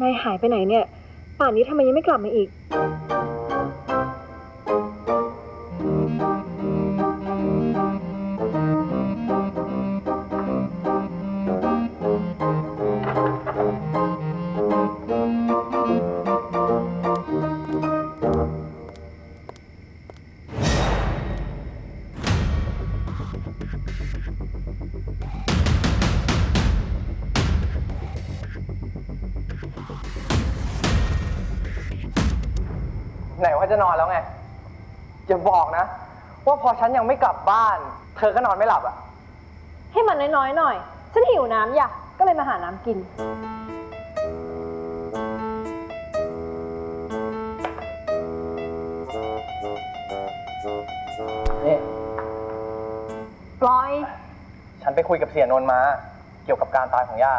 นายหายไปไหนเนี่ย ป่านนี้ทำไมยังไม่กลับมาอีก ไหนว่าจะนอนแล้วไงอย่าบอกนะ ว่าพอฉันยังไม่กลับบ้าน เธอก็นอนไม่หลับอะ ให้มันน้อยๆหน่อย ฉันหิวน้ำอยากก็เลยมาหาน้ำกิน นี่ ปล่อย ฉันไปคุยกับเสียนนท์มา เกี่ยวกับการตายของย่า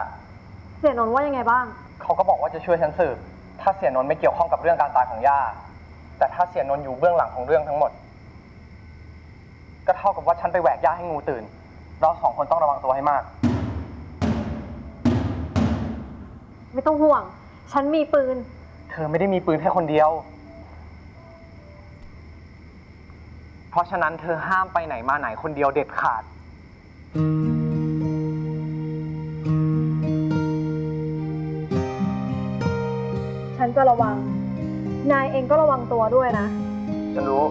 เสียนนท์ว่ายังไงบ้าง เขาก็บอกว่าจะช่วยฉันสืบ ถ้าเสียนนท์ไม่เกี่ยวข้องกับเรื่องการตายของย่า แต่ถ้าเสียนนท์อยู่เบื้องหลังของเรื่องทั้งหมด ก็เท่ากับว่าฉันไปแหวกย่าให้งูตื่น เราสองคนต้องระวังตัวให้มาก ไม่ต้องห่วง ฉันมีปืน เธอไม่ได้มีปืนแค่คนเดียว เพราะฉะนั้นเธอห้ามไปไหนมาไหนคนเดียวเด็ดขาด ฉันจะระวัง นายเองก็ระวังตัวด้วยนะ ฉันรู้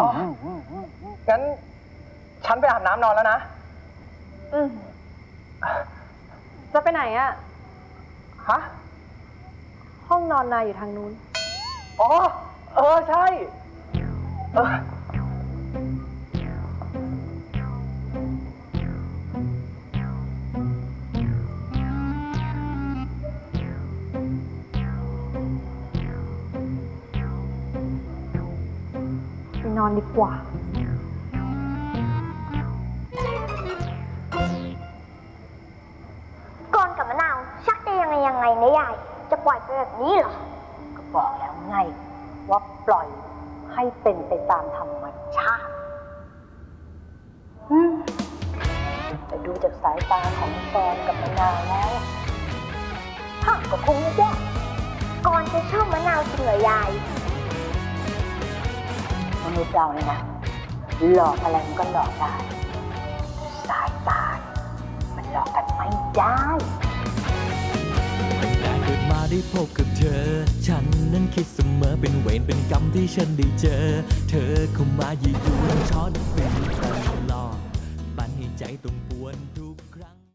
อ๋องั้น ฉันไปอาบน้ำนอนแล้วนะ อืม จะไปไหนอะฮะ ห้องนอนนายอยู่ทางนู้น อ๋อ เออ ใช่เออไปนอนดีกว่า ล่อยไปแบบนี้เหรอ ก็บอกแล้วไง ว่าปล่อยให้เป็นไปตามธรรมชาติอืมแต่ดูจากสายตาของแฟนกับมะนาวแล้วฮะก็คงไม่แย่ก่อนจะชอบมะนาวจริงเหรอยายมนุษย์เราเนี่ยนะ หลอกอะไรมันก็หลอกได้ สายตาเนี่ยมันหลอกกันไม่ได้แต่เกิดมา ได้พบกับเธอ ฉันนั้นคิดเสมอเป็นเวรเป็นกรรมที่ฉันได้เจอ เธอเข้ามายียวนช้อนเป็นตลอดปันให้ใจต้องปวนทุกครั้ง